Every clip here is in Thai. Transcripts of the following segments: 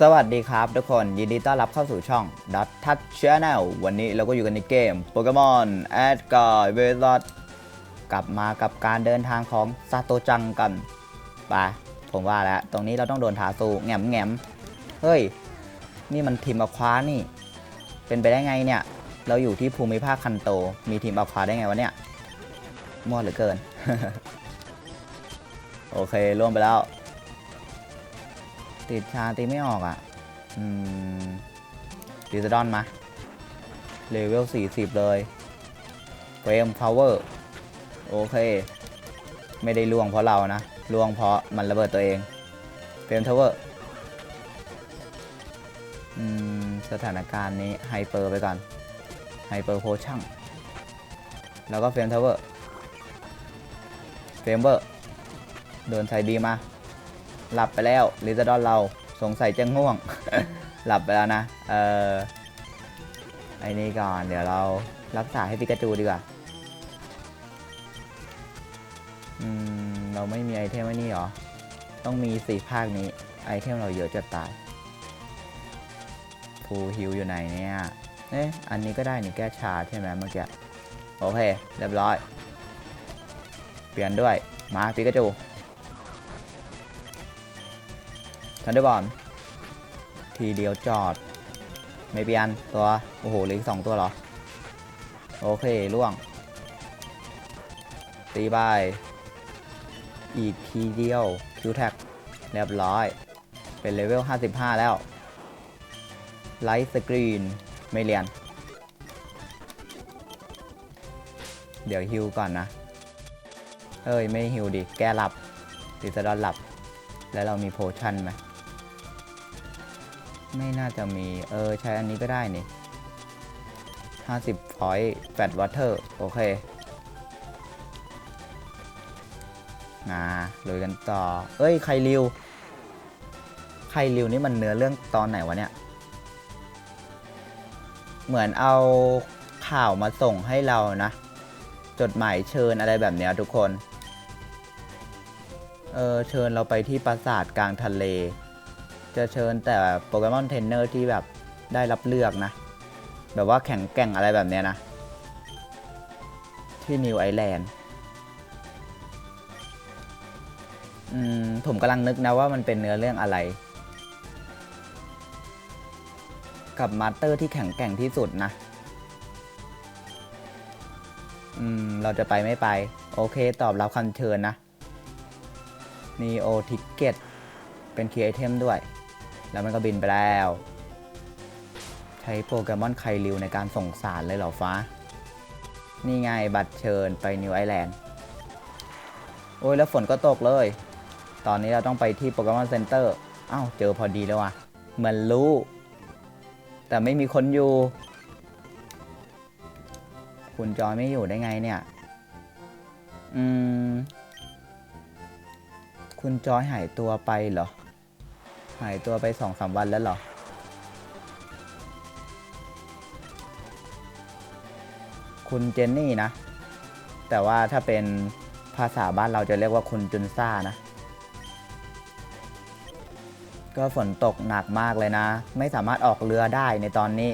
สวัสดีครับทุกคนยินดีต้อนรับเข้าสู่ช่อง Dot Touch Channel วันนี้เราก็อยู่กันในเกมโปเกมอนแอดกายเวลอดกลับมากับการเดินทางของซาโตจังกันไปผมว่าแล้ว ตรงนี้เราต้องโดนถาสูแง่มแง่มเฮ้ย นี่มันทีมอควานี่ เป็นไปได้ไงเนี่ย เราอยู่ที่ภูมิภาคคันโต มีทีมอควาได้ไงวะเนี่ยมั่วเหลือเกิน โอเคร่วมไปแล้ว ติดชาตีไม่ออกอะ อืมดิสดอนมา เลเวล 40 เลยเฟรมพาวเวอร์ โอเค ไม่ได้ล่วงเพราะเรานะล่วงเพราะมันระเบิดตัวเองเฟรมทาวเวอร์อืมสถานการณ์นี้ไฮเปอร์ไปก่อนไฮเปอร์โพชั่นแล้วก็เฟรมทาวเวอร์เฟรมเวอร์เดินใส่ดีมา หลับไปแล้วลิซาดอนเราสงสัยจะง่วง หลับไปแล้วนะ เออไอ้นี่ก่อน เดี๋ยวเรารักษาให้ปิกาจูดีกว่า อืม เราไม่มีไอเทมไว้นี่หรอ ต้องมีสี่ภาคนี้ ไอเทมเราเยอะจะตายฟูฮิวอยู่ไหนเนี่ย เอ๊ะ อันนี้ก็ได้นี่แก้ชาใช่ไหมเมื่อกี้ โอเค เรียบร้อย เปลี่ยนด้วย มาปิกาจู ทันเดอร์บอลทีเดียวจอด ไม่เปลี่ยนตัว โอ้โหเหลืออกสองตัวเหรอ โอเคล่วง ตีไปอีกทีเดียวคิวแท็กเรียบร้อย เป็นเลเวล 55 แล้ว ไลท์สกรีน ไม่เรียน เดี๋ยวฮิวก่อนนะ เอ้ย ไม่ฮิวดิ แก้หลับติสดอนหลับ แล้วเรามีโพชั่นไหม ไม่น่าจะมี เออ ใช้อันนี้ก็ได้นี่50พอยต์แฟตวอเตอร์ โอเคมาลุยกันต่อ เอ้ย ใครริว ใครริวนี่มันเนื้อเรื่องตอนไหนวะเนี่ย เหมือนเอาข่าวมาส่งให้เรานะ จดหมายเชิญอะไรแบบเนี้ยทุกคน เออ เชิญเราไปที่ปราสาทกลางทะเล จะเชิญแต่โปเกมอนเทรนเนอร์ที่แบบได้รับเลือกนะ แบบว่าแข่งแก่งอะไรแบบเนี้ยนะ ที่นิวไอแลนด์อืมผมกำลังนึกนะว่ามันเป็นเนื้อเรื่องอะไร กับมาสเตอร์ที่แข็งแกร่งที่สุดนะ อืม เราจะไปไม่ไป โอเค ตอบรับคำเชิญนะนีโอทิกเก็ตเป็นคีย์ไอเทมด้วย แล้วมันก็บินไปแล้ว ใช้โปเกมอนไคลิวในการส่งสารเลยเหรอฟ้า นี่ไงบัตรเชิญไปนิวไอแลนด์ โอ้ยแล้วฝนก็ตกเลย ตอนนี้เราต้องไปที่โปเกมอนเซ็นเตอร์อ้าวเจอพอดีแล้วว่ะเหมือนรู้ แต่ไม่มีคนอยู่ คุณจอยไม่อยู่ได้ไงเนี่ย อืม คุณจอยหายตัวไปเหรอ หายตัวไปสองสามวันแล้วเหรอ คุณเจนนี่นะ แต่ว่าถ้าเป็นภาษาบ้านเราจะเรียกว่าคุณจุนซ่านะ ก็ฝนตกหนักมากเลยนะ ไม่สามารถออกเรือได้ในตอนนี้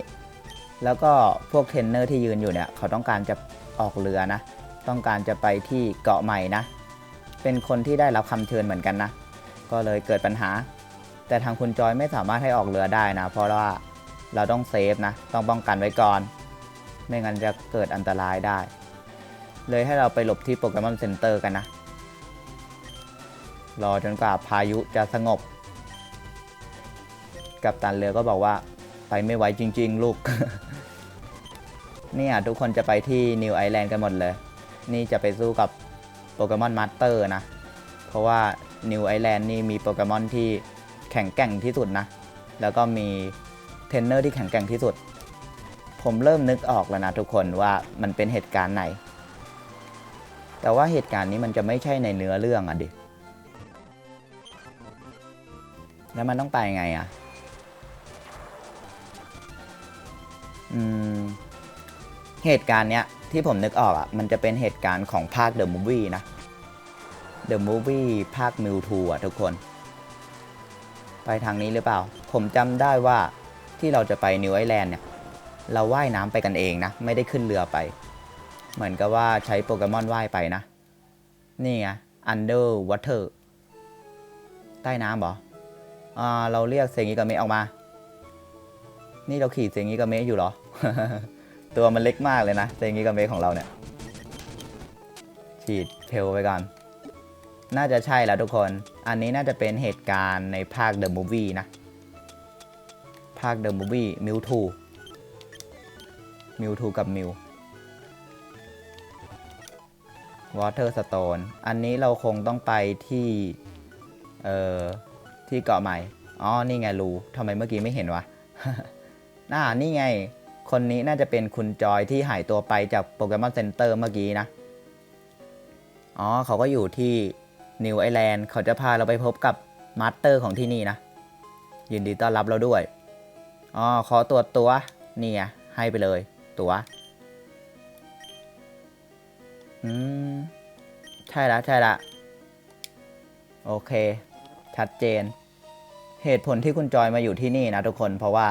แล้วก็พวกเทรนเนอร์ที่ยืนอยู่เนี่ย เขาต้องการจะออกเรือนะ ต้องการจะไปที่เกาะใหม่นะ เป็นคนที่ได้รับคำเชิญเหมือนกันนะ ก็เลยเกิดปัญหา แต่ทางคุณจอยไม่สามารถให้ออกเรือได้นะ เพราะว่าเราต้องเซฟนะ ต้องป้องกันไว้ก่อน ไม่งั้นจะเกิดอันตรายได้ เลยให้เราไปหลบที่โปเกมอนเซ็นเตอร์กันนะ รอจนกว่าพายุจะสงบ กับตันเรือก็บอกว่าไปไม่ไหวจริง ๆ ลูก เนี่ยทุกคนจะไปที่นิวไอแลนด์กันหมดเลย นี่จะไปสู้กับโปเกมอนมาสเตอร์นะ เพราะว่านิวไอแลนด์นี่มีโปเกมอนที่ แข็งแกร่งที่สุดนะ แล้วก็มีเทรนเนอร์ที่แข็งแกร่งที่สุด ผมเริ่มนึกออกแล้วนะทุกคนว่ามันเป็นเหตุการณ์ไหน แต่ว่าเหตุการณ์นี้มันจะไม่ใช่ในเนื้อเรื่องอะดิ แล้วมันต้องไปไงอะอืม เหตุการณ์เนี้ยที่ผมนึกออกอะมันจะเป็นเหตุการณ์ของภาค The Movie นะ The Movie ภาค Mewtwo อะทุกคน ไปทางนี้หรือเปล่า ผมจำได้ว่าที่เราจะไปนิวไอแลนด์เนี่ยเราว่ายน้ำไปกันเองนะ ไม่ได้ขึ้นเรือไป เหมือนกับว่าใช้โปเกมอนว่ายไปนะ นี่ไง under water ใต้น้ำเหรออ่าเราเรียกเซงิกาเมะออกมา นี่เราขี่เซงิกาเมะอยู่เหรอ ตัวมันเล็กมากเลยนะเซงิกาเมะของเราเนี่ย ฉีดเพลไปก่อน น่าจะใช่แล้วทุกคน อันนี้น่าจะเป็นเหตุการณ์ในภาค The Movie นะ ภาค The Movie มิวทูมิวทูกับมิว Water Stone อันนี้เราคงต้องไปที่ เอ่อ ที่เกาะใหม่ อ๋อ นี่ไงรูทำไมเมื่อกี้ไม่เห็นวะน่า นี่ไง คนนี้น่าจะเป็นคุณจอยที่หายตัวไปจากโปเกมอนเซ็นเตอร์เมื่อกี้นะ อ๋อ เขาก็อยู่ที่ นิวไอแลนด์เขาจะพาเราไปพบกับมาสเตอร์ของที่นี่นะ ยินดีต้อนรับเราด้วย อ๋อ ขอตรวจตัวนี่ไงให้ไปเลยตัวอืม ใช่ละใช่ละ โอเค ชัดเจน เหตุผลที่คุณจอยมาอยู่ที่นี่นะทุกคนเพราะว่า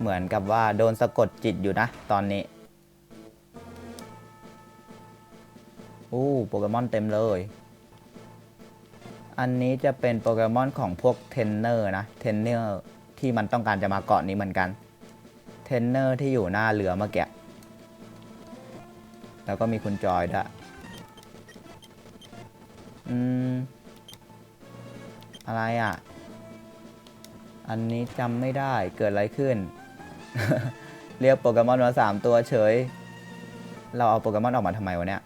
เหมือนกับว่าโดนสะกดจิตอยู่นะ ตอนนี้อู้โปเกมอนเต็มเลย อันนี้จะเป็นโปเกมอนของพวกเทนเนอร์นะเทนเนอร์ที่มันต้องการจะมาเกาะนี้เหมือนกันเทนเนอร์ที่อยู่หน้าเรือเมื่อกี้แล้วก็มีคุณจอยด้วยอืม อะไรอะ อันนี้จำไม่ได้เกิดอะไรขึ้น เรียกโปเกมอนมาสามตัวเฉย เราเอาโปเกมอนออกมาทำไมวะเนี่ย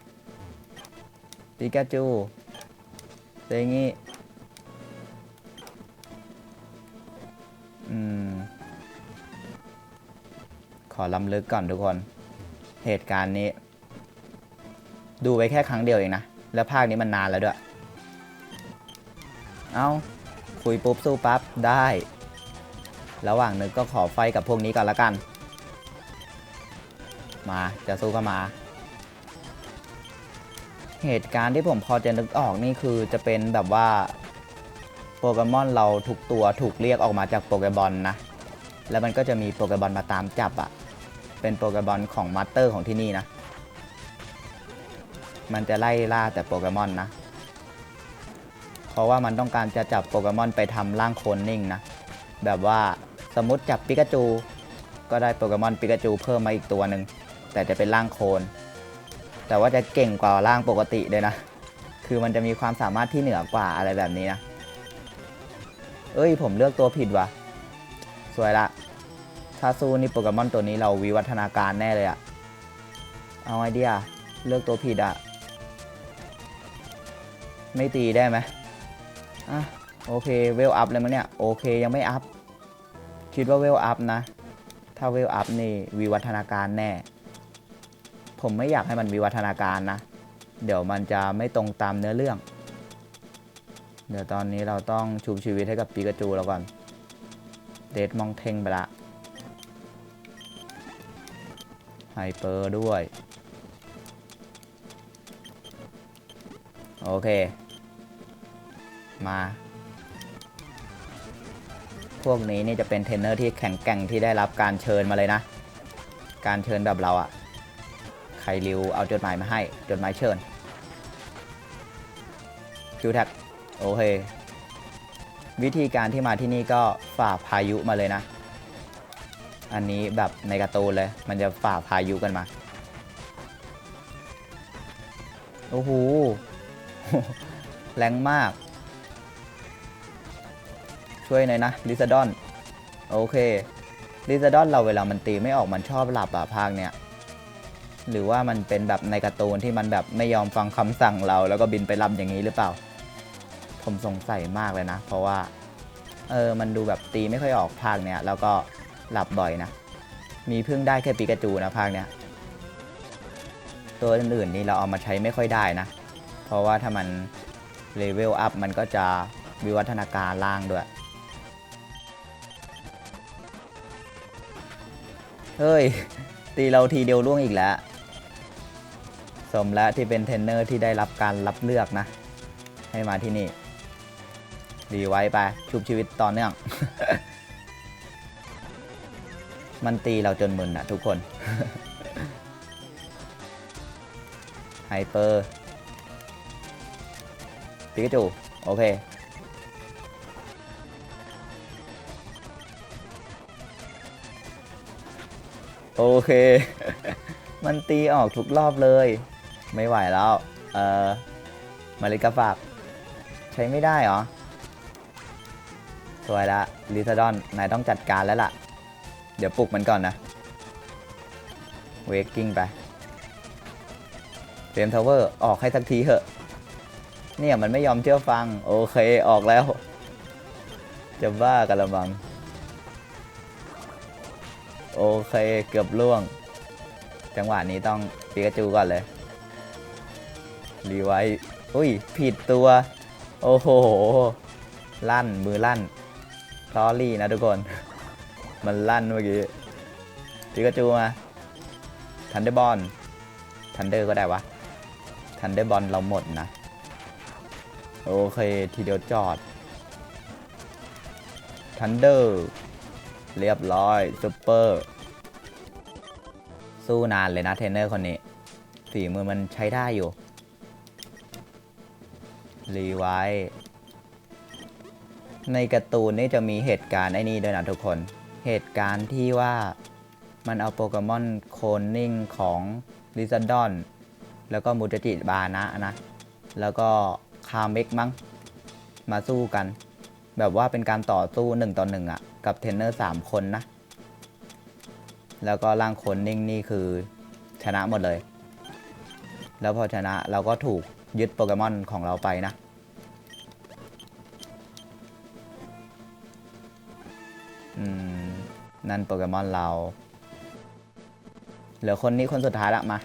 ปิกาจู เซงี้ อืม ขอล้ำลึกก่อนทุกคน เหตุการณ์นี้ ดูไว้แค่ครั้งเดียวเองนะ แล้วภาคนี้มันนานแล้วด้วย เอาคุยปุ๊บสู้ปั๊บ ได้ ระหว่างนึกก็ขอไฟกับพวกนี้ก่อนละกัน มา จะสู้ก็มา เหตุการณ์ที่ผมพอจะนึกออกนี่คือจะเป็นแบบว่าโปเกมอนเราทุกตัวถูกเรียกออกมาจากโปเกบอลนะ แล้วมันก็จะมีโปเกบอลมาตามจับอะเป็นโปเกบอลของมาสเตอร์ของที่นี่นะ มันจะไล่ล่าแต่โปเกมอนนะ เพราะว่ามันต้องการจะจับโปเกมอนไปทำร่างโคลนนิ่งนะ แบบว่าสมมติจับปิกาจู ก็ได้โปเกมอนปิกาจูเพิ่มมาอีกตัวหนึ่ง แต่จะเป็นร่างโคลน แต่ว่าจะเก่งกว่าร่างปกติเลยนะ คือมันจะมีความสามารถที่เหนือกว่าอะไรแบบนี้นะ เอ้ยผมเลือกตัวผิดวะสวยละถ้าสู้นี่โปเกมอนตัวนี้เราวิวัฒนาการแน่เลยอะเอาไอเดียเลือกตัวผิดอะไม่ตีได้ไหมอะโอเคเวลอัพเลยมั้งเนี่ยโอเคยังไม่อัพคิดว่าเวลอัพนะ ถ้าเวลอัพนี่วิวัฒนาการแน่ ผมไม่อยากให้มันวิวัฒนาการนะ เดี๋ยวมันจะไม่ตรงตามเนื้อเรื่อง เดี๋ยวตอนนี้เราต้องชูชีวิตให้กับปีกาจูเราก่อน เดดมองเทงไปละไฮเปอร์ด้วย โอเค มา พวกนี้นี่จะเป็นเทรนเนอร์ที่แข็งแกร่งที่ได้รับการเชิญมาเลยนะ การเชิญแบบเราอะ ครริวเอาจดหมายมาให้จดหมายเชิญคิวแท็กโอเค วิธีการที่มาที่นี่ก็ฝ่าพายุมาเลยนะ อันนี้แบบในการ์ตูนเลย มันจะฝ่าพายุกันมา โอ้โห แรงมาก ช่วยหน่อยนะลิซาดอน โอเคลิซาดอนเราเวลามันตีไม่ออกมันชอบหลับอะภาคเนี้ย หรือว่ามันเป็นแบบในการ์ตูนที่มันแบบไม่ยอมฟังคำสั่งเรา แล้วก็บินไปรับอย่างนี้หรือเปล่า ผมสงสัยมากเลยนะ เพราะว่าเออมันดูแบบตีไม่ค่อยออกภาคเนี้ยแล้วก็หลับบ่อยนะ มีเพิ่งได้แค่ปิกาจูนะภาคเนี้ยตัวอื่นๆนี่เราเอามาใช้ไม่ค่อยได้นะ เพราะว่าถ้ามันเลเวลอัพมันก็จะวิวัฒนาการล่างด้วย เฮ้ย ตีเราทีเดียวล่วงอีกแล้ว มแล้วที่เป็นเทรนเนอร์ที่ได้รับการรับเลือกนะ ให้มาที่นี่ ดีไว้ไปชุบชีวิตต่อเนื่อง มันตีเราจนมึนอะทุกคนไฮเปอร์ปิกาจูโอเคโอเค มันตีออกทุกรอบเลย ไม่ไหวแล้ว เออมาริกาฝากใช้ไม่ได้เหรอ สวยละลิซาดอน นายต้องจัดการแล้วล่ะ เดี๋ยวปลุกมันก่อนนะ เวกกิ้งไปเฟรมทาวเวอร์ ออกให้สักทีเถอะ เนี่ยมันไม่ยอมเชื่อฟัง โอเคออกแล้ว จะบ้ากันละมัง โอเคเกือบล่วง จังหวะนี้ต้องปิกาจูก่อนเลย รีไว้ อุ้ย ผิดตัว โอ้โห ลั่น มือลั่นซอรี่นะทุกคน มันลั่นเมื่อกี้ปิกาจูมาทันเดอร์บอลทันเดอร์ก็ได้วะทันเดอร์บอลเราหมดนะ โอเค ทีเดียวจอดทันเดอร์เรียบร้อยซุปเปอร์สู้นานเลยนะเทรนเนอร์คนนี้ฝีมือมันใช้ได้อยู่ รีไวในการ์ตูนนี่จะมีเหตุการณ์ไอ้นี่ด้วยนะทุกคน เหตุการณ์ที่ว่ามันเอาโปเกมอนโคลนนิ่งของลิซาดอนแล้วก็มูจจิบานะนะ แล้วก็คาเมกมั้งมาสู้กัน แบบว่าเป็นการต่อสู้หนึ่งต่อหนึ่งอะกับเทรนเนอร์สามคนนะ แล้วก็ร่างโคนนิ่งนี่คือชนะหมดเลย แล้วพอชนะเราก็ถูก ยึดโปเกมอนของเราไปนะอืมนั่นโปเกมอนเรา เหลือคนนี้คนสุดท้ายละมา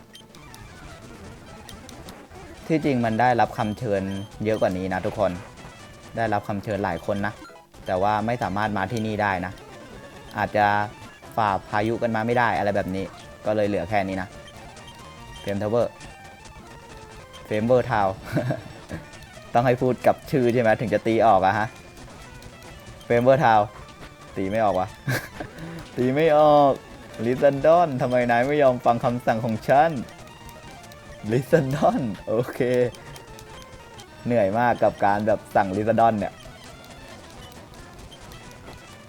ที่จริงมันได้รับคำเชิญเยอะกว่านี้นะทุกคน ได้รับคำเชิญหลายคนนะ แต่ว่าไม่สามารถมาที่นี่ได้นะ อาจจะฝ่าพายุกันมาไม่ได้อะไรแบบนี้ ก็เลยเหลือแค่นี้นะเฟรมทาวเวอร์ ฟรมเวอร์ทาว ต้องให้พูดกับชื่อใช่ไหมถึงจะตีออกอะฮะเฟรมเวอร์ทาว ตีไม่ออกวะ ตีไม่ออกลิซันดอนทำไมนายไม่ยอมฟังคำสั่งของฉันลิซันดอนโอเค เหนื่อยมากกับการแบบสั่งลิซันดอนเนี่ย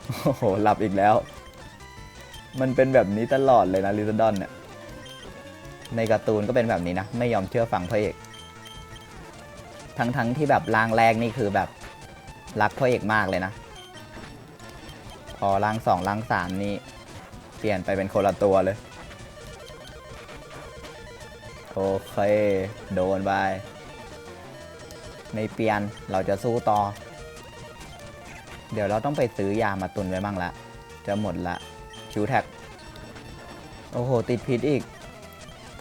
โอ้โหหลับอีกแล้ว มันเป็นแบบนี้ตลอดเลยนะลิซันดอนเนี่ยในการ์ตูนก็เป็นแบบนี้นะ ไม่ยอมเชื่อฟังพระเอก ทั้งๆที่แบบร่างแรกนี่คือแบบรักพระเอกมากเลยนะ พอร่างสองร่างสามนี่เปลี่ยนไปเป็นคนละตัวเลย โอเค โดนไปไม่เปลี่ยนเราจะสู้ต่อ เดี๋ยวเราต้องไปซื้อยามาตุนไว้บ้างละ จะหมดละคิวแท็ก โอ้โห ติดพิษอีก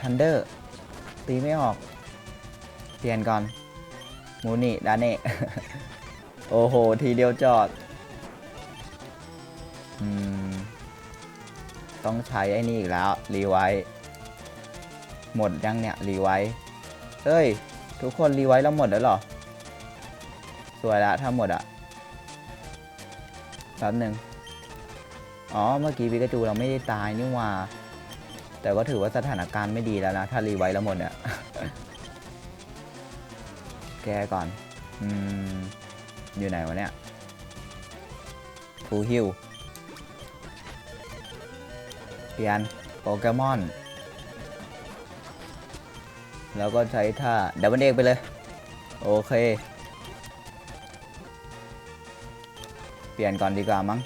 ทันเดอร์ตีไม่ออก เปลี่ยนก่อน มูนี่ดาเน่ โอ้โห ทีเดียวจอด อืม ต้องใช้ไอ้นี่อีกแล้ว รีไว้หมดยังเนี่ย รีไว้เอ้ย ทุกคนรีไว้แล้วหมดแล้วหรอ สวยละถ้าหมดอะแป๊บหนึ่งอ๋อ เมื่อกี้ปิกาจูเราไม่ได้ตายนี่หว่า แต่ก็ถือว่าสถานการณ์ไม่ดีแล้วนะ ถ้ารีไว้แล้วหมดเนี่ย แกก่อน อืม อยู่ไหนวะเนี่ยฟูฮิวเปลี่ยนโปเกมอน แล้วก็ใช้ท่าดับเบิลเอกไปเลย โอเค เปลี่ยนก่อนดีกว่ามั้ง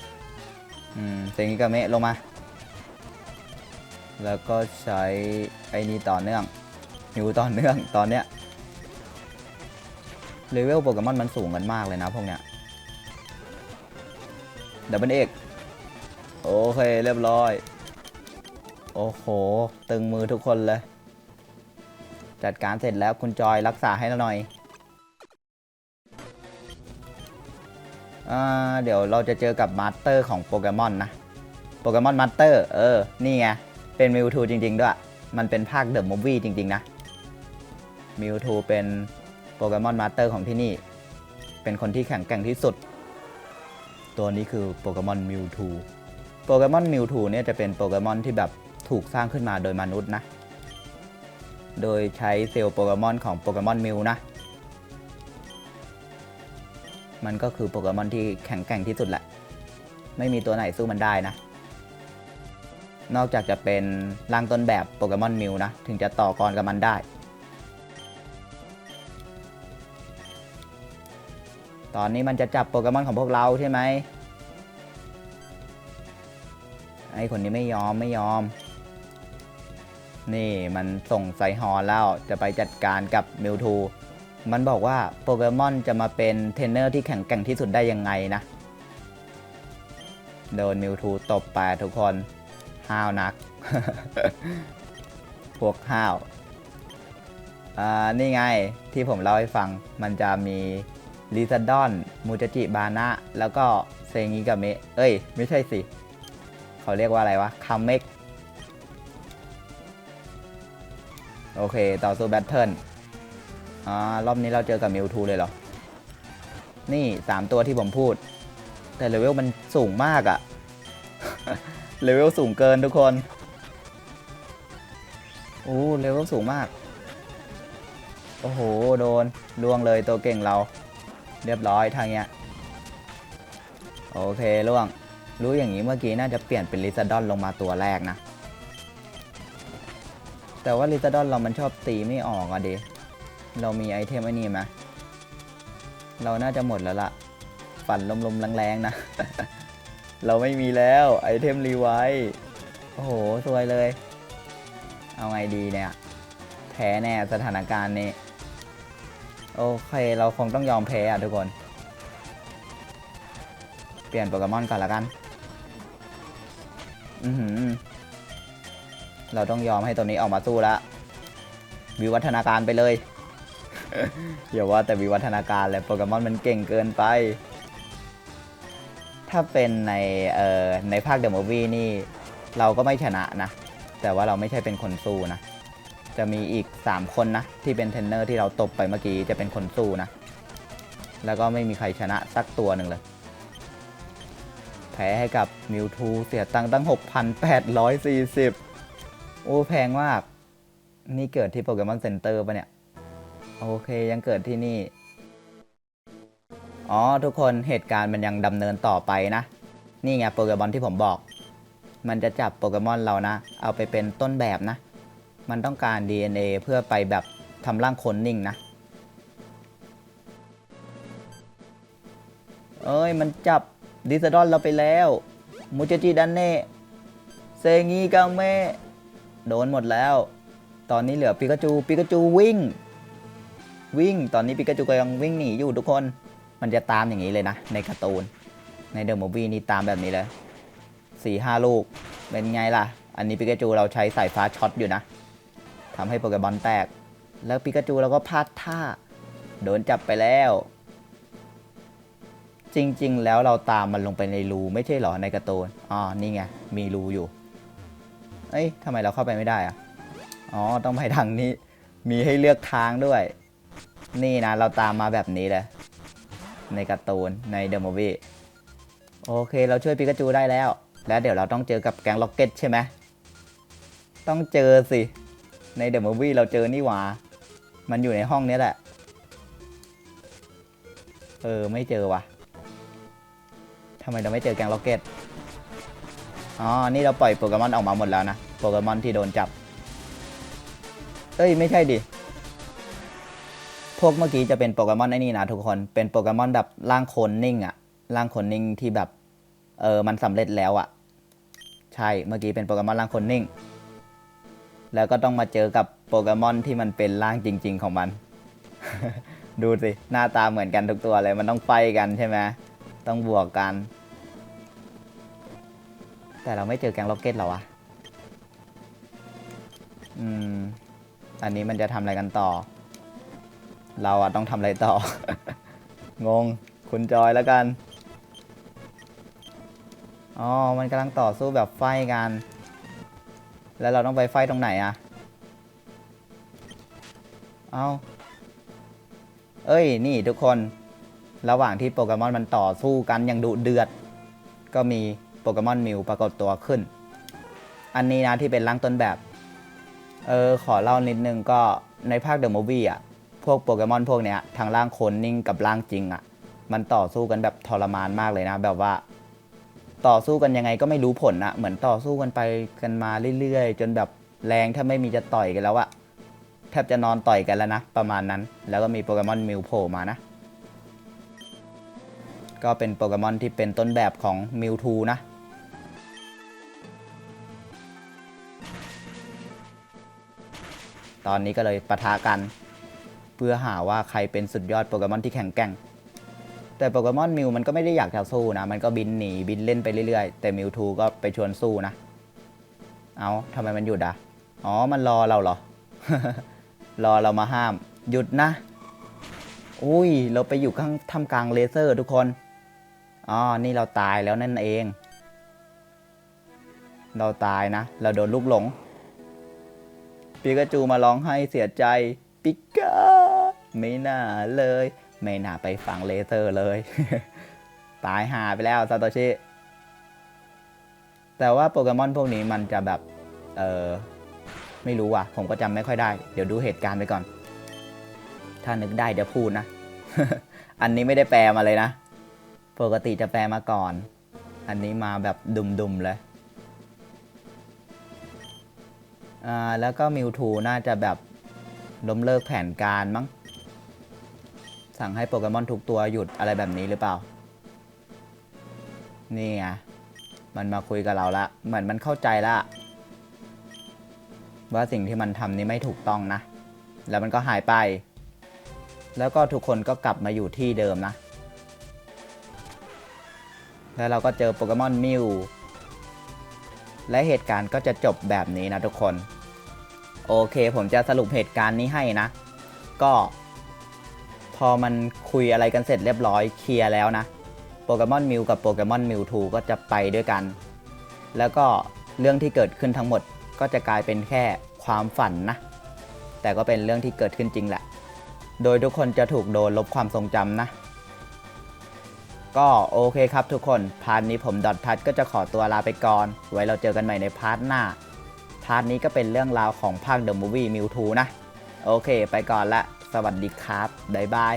อืมเซงิกาเมะลงมา แล้วก็ใช้ไอ้นี่ต่อเนื่อง อยู่ต่อเนื่องตอนเนี้ย เลเวลโปเกมอนมันสูงกันมากเลยนะพวกเนี้ยดับเบิลเอกโอเคเรียบร้อย โอ้โห ตึงมือทุกคนเลย จัดการเสร็จแล้วคุณจอยรักษาให้เราหน่อยอ่าเดี๋ยวเราจะเจอกับมาสเตอร์ของโปเกมอนนะ โปเกมอนมาสเตอร์ เออ นี่ไง เป็นมิวทูจริง ๆ ด้วย มันเป็นภาคเดอะมูฟวี่จริง ๆ นะมิวทูเป็น โปเกมอนมาสเตอร์ของที่นี่ เป็นคนที่แข็งแกร่งที่สุด ตัวนี้คือโปเกมอนมิวทูโปเกมอนมิวทูเนี่ยจะเป็นโปเกมอนที่แบบถูกสร้างขึ้นมาโดยมนุษย์นะ โดยใช้เซลล์โปเกมอนของโปเกมอนมิวนะ มันก็คือโปเกมอนที่แข็งแกร่งที่สุดแหละ ไม่มีตัวไหนสู้มันได้นะ นอกจากจะเป็นร่างต้นแบบโปเกมอนมิวนะ ถึงจะต่อกรกับมันได้ ตอนนี้มันจะจับโปเกมอนของพวกเราใช่ไหมไอ้คนนี้ไม่ยอมไม่ยอม นี่มันส่งไซฮอนแล้วจะไปจัดการกับมิวทูมันบอกว่าโปเกมอนจะมาเป็นเทรนเนอร์ที่แข็งแกร่งที่สุดได้ยังไงนะ โดนมิวทูตบไปทุกคนห้าวนัก พวกห้าว อ่า นี่ไงที่ผมเล่าให้ฟังมันจะมี ลิซาดอน มูจจิบานะ แล้วก็เซงิกาเมะ เอ้ย ไม่ใช่สิ เขาเรียกว่าอะไรวะคัมเมกโอเค ต่อสู้แบทเทิลอ่ารอบนี้เราเจอกับมิวทูเลยเหรอ นี่ 3 ตัวที่ผมพูด แต่เลเวลมันสูงมากอะเลเวลสูงเกินทุกคน โอ้เลเวลสูงมาก โอ้โห โดนล่วงเลยตัวเก่งเรา เรียบร้อยทางเนี้ยโอเคล่วง รู้อย่างนี้เมื่อกี้น่าจะเปลี่ยนเป็นลิซาดอนลงมาตัวแรกนะ แต่ว่าลิซาดอนเรามันชอบตีไม่ออกอะดิเรามีไอเทมไอ้นี่ไหมเราน่าจะหมดแล้วล่ะฝันลมๆแรงๆนะ เราไม่มีแล้วไอเทมรีไวโอ้โห สวยเลย เอาไงดีเนี่ย แพ้แน่สถานการณ์นี้ โอเค เราคงต้องยอมแพ้อะทุกคน เปลี่ยนโปเกมอนก่อนละกัน อือหือ เราต้องยอมให้ตัวนี้ออกมาสู้ละวิวัฒนาการไปเลย อย่าว่าแต่วิวัฒนาการเลยโปเกมอนมันเก่งเกินไป ถ้าเป็นในเอ่อในภาคเดอะมูฟวี่นี่ เราก็ไม่ชนะนะ แต่ว่าเราไม่ใช่เป็นคนสู้นะ จะมีอีก 3 คนนะ ที่เป็นเทรนเนอร์ที่เราตบไปเมื่อกี้จะเป็นคนสู้นะ แล้วก็ไม่มีใครชนะสักตัวหนึ่งเลย แพ้ให้กับมิวทูเสียตังค์ตั้ง 6,840 โอ้แพงมาก นี่เกิดที่โปเกมอนเซ็นเตอร์ปะเนี่ย โอเคยังเกิดที่นี่ อ๋อ ทุกคนเหตุการณ์มันยังดำเนินต่อไปนะ นี่ไงโปเกมอนที่ผมบอก มันจะจับโปเกมอนเรานะ เอาไปเป็นต้นแบบนะ มันต้องการ DNA เพื่อไปแบบทำร่างคนนิ่งนะ เอ้ย มันจับดิสดอนเราไปแล้วมูจจิดันเน่เซงีกาเมโดนหมดแล้ว ตอนนี้เหลือปิกาจูปิกาจูวิ่ง วิ่ง ตอนนี้ปิกาจูกำลังวิ่งหนีอยู่ทุกคน มันจะตามอย่างนี้เลยนะ ในการ์ตูน ในเดอะมูฟวี่นี่ตามแบบนี้เลยสี่ห้าลูก เป็นไงล่ะ อันนี้ปิกาจูเราใช้สายฟ้าช็อตอยู่นะ ทำให้โปเกมอนแตก แล้วปิกาจูเราก็พลาดท่า โดนจับไปแล้ว จริงๆ แล้วเราตามมันลงไปในรูไม่ใช่หรอในกร์ตูนอ๋อนี่ไง มีรูอยู่ เอ้ยทำไมเราเข้าไปไม่ได้อะอ๋อ ต้องไปทางนี้ มีให้เลือกทางด้วย นี่นะ เราตามมาแบบนี้เลย ในการ์ตูน ในเดอะมูฟวี่ โอเค เราช่วยปิกาจูได้แล้ว แล้วเดี๋ยวเราต้องเจอกับแก๊งล็อกเก็ตใช่ไหม ต้องเจอสิ ในเดอะมูฟวี่เราเจอนี่หว่า มันอยู่ในห้องนี้แหละ เออ ไม่เจอว่ะทำไมเราไม่เจอแกงล็อกเก็ต อ๋อ นี่เราปล่อยโปเกมอนออกมาหมดแล้วนะ โปเกมอนที่โดนจับ เอ้ย ไม่ใช่ดิ พวกเมื่อกี้จะเป็นโปเกมอนไอ้นี่นะทุกคน เป็นโปเกมอนแบบร่างคนนิ่งอะร่างคนนิ่งที่แบบ เออ มันสำเร็จแล้วอะใช่ เมื่อกี้เป็นโปเกมอนร่างคนนิ่ง แล้วก็ต้องมาเจอกับโปเกมอนที่มันเป็นร่างจริง ๆ ของมัน ดูสิ หน้าตาเหมือนกันทุกตัวเลย มันต้องไฟกันใช่ไหมต้องบวกกัน แต่เราไม่เจอแกงล็อกเก็ตหรอวะ อืม อันนี้มันจะทำอะไรกันต่อ เราอะต้องทำอะไรต่อ งง คุณจอยแล้วกัน อ๋อ มันกำลังต่อสู้แบบไฟกัน แล้วเราต้องไปไฟตรงไหนอะเอาเอ้ย นี่ทุกคน ระหว่างที่โปเกมอนมันต่อสู้กันอย่างดุเดือด ก็มีโปเกมอนมิวปรากฏตัวขึ้น อันนี้นะที่เป็นร่างต้นแบบ เออ ขอเล่านิดนึงก็ในภาคเดอะมูฟวี่อะ พวกโปเกมอนพวกเนี้ยทางร่างคนนิ่งกับร่างจริงอะ มันต่อสู้กันแบบทรมานมากเลยนะ แบบว่า ต่อสู้กันยังไงก็ไม่รู้ผลอะเหมือนต่อสู้กันไปกันมาเรื่อยๆ จนแบบแรงถ้าไม่มีจะต่อยกันแล้วอะแทบจะนอนต่อยกันแล้วนะ ประมาณนั้น แล้วก็มีโปเกมอนมิวโผล่มานะ ก็เป็นโปเกมอนที่เป็นต้นแบบของมิวทูนะตอนนี้ก็เลยปะทะกัน เพื่อหาว่าใครเป็นสุดยอดโปเกมอนที่แข็งแกร่ง แต่โปเกมอนมิวมันก็ไม่ได้อยากจะสู้นะ มันก็บินหนีบินเล่นไปเรื่อยๆ แต่มิวทูก็ไปชวนสู้นะ เอาทำไมมันหยุดอะ อ๋อ มันรอเราเหรอ รอเรามาห้าม หยุดนะ อุ้ย เราไปอยู่ข้างท่ามกลางเลเซอร์ทุกคน อ๋อ นี่เราตายแล้วนั่นเอง เราตายนะ เราโดนลูกหลง ปิกาจูมาร้องไห้เสียใจ ปิกาไม่น่าเลย ไม่น่าไปฝังเลเซอร์เลย ตายหาไปแล้วซาโตชิ แต่ว่าโปเกมอนพวกนี้มันจะแบบ เออไม่รู้ว่ะ ผมก็จำไม่ค่อยได้ เดี๋ยวดูเหตุการณ์ไปก่อน ถ้านึกได้เดี๋ยวพูดนะ อันนี้ไม่ได้แปลมาเลยนะ ปกติจะแปลมาก่อน อันนี้มาแบบดุมๆเลยอ่าแล้วก็มิวทูน่าจะแบบล้มเลิกแผนการมั้ง สั่งให้โปเกมอนทุกตัวหยุดอะไรแบบนี้หรือเปล่า นี่ไง มันมาคุยกับเราละ เหมือนมันเข้าใจละ ว่าสิ่งที่มันทำนี่ไม่ถูกต้องนะ แล้วมันก็หายไป แล้วก็ทุกคนก็กลับมาอยู่ที่เดิมนะ แล้วเราก็เจอโปเกมอนมิวและเหตุการณ์ก็จะจบแบบนี้นะทุกคน โอเคผมจะสรุปเหตุการณ์นี้ให้นะ ก็ พอมันคุยอะไรกันเสร็จเรียบร้อยเคลียร์แล้วนะโปเกมอนมิวกับโปเกมอนมิวทูก็จะไปด้วยกัน แล้วก็เรื่องที่เกิดขึ้นทั้งหมดก็จะกลายเป็นแค่ความฝันนะ แต่ก็เป็นเรื่องที่เกิดขึ้นจริงแหละ โดยทุกคนจะถูกโดนลบความทรงจำนะ ก็โอเคครับทุกคน พาร์ทนี้ผมดอทพัทก็จะขอตัวลาไปก่อน ไว้เราเจอกันใหม่ในพาร์ทหน้า พาร์ทนี้ก็เป็นเรื่องราวของภาค The Movie Mewtwo นะ โอเค ไปก่อนละ สวัสดีครับบ๊ายบาย